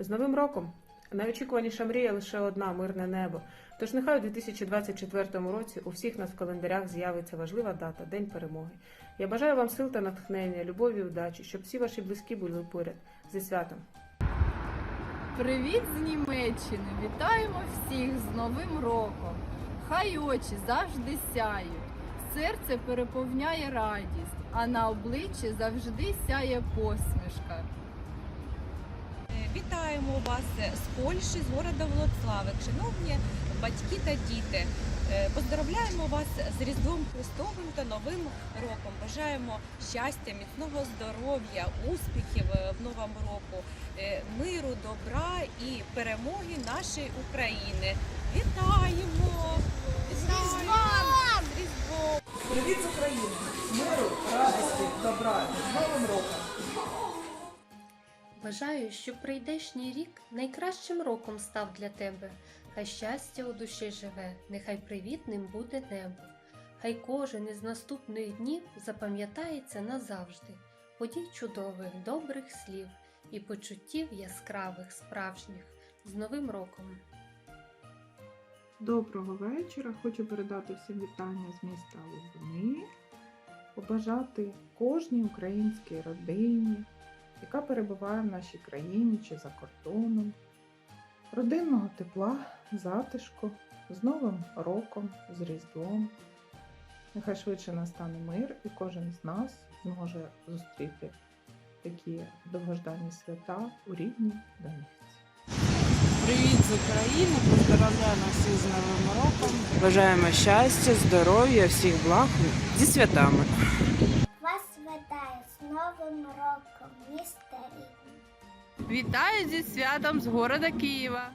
З Новим роком! Найочікуваніша мрія лише одна мирне небо. Тож нехай у 2024 році у всіх нас в календарях з'явиться важлива дата День перемоги. Я бажаю вам сил та натхнення, любові і удачі, щоб всі ваші близькі були поряд. Зі святом! Привіт з Німеччини! Вітаємо всіх з Новим роком! Хай очі завжди сяють, серце переповняє радість, а на обличчі завжди сяє посмішка. Вітаємо вас з Польщі, з города Волоцлавик. Шановні батьки та діти, е, поздравляємо вас з Різдвом Христовим та Новим роком. Бажаємо щастя, міцного здоров'я, успіхів е, в новому року, е, миру, добра і перемоги нашої України. Вітаємо! Різдвом! Привіт з України! Миру, радості, добра, з Новим роком! Бажаю, щоб прийдешній рік найкращим роком став для тебе. Хай щастя у душі живе, нехай привітним буде небо. Хай кожен із наступних днів запам'ятається назавжди, подій чудових, добрих слів і почуттів яскравих, справжніх з Новим роком. Доброго вечора. Хочу передати всім вітання з міста Лубни, побажати кожній українській родині, яка перебуває в нашій країні чи за кордоном, родинного тепла, затишку, з Новим роком, з Різдвом. Нехай швидше настане мир і кожен з нас зможе зустріти такі довгождані свята у рідній домівці. Привіт з України! Поздравляємо всіх з Новим роком. Бажаємо щастя, здоров'я, всіх благ зі святами. Новим роком, містері Вітаю зі святом з города Києва!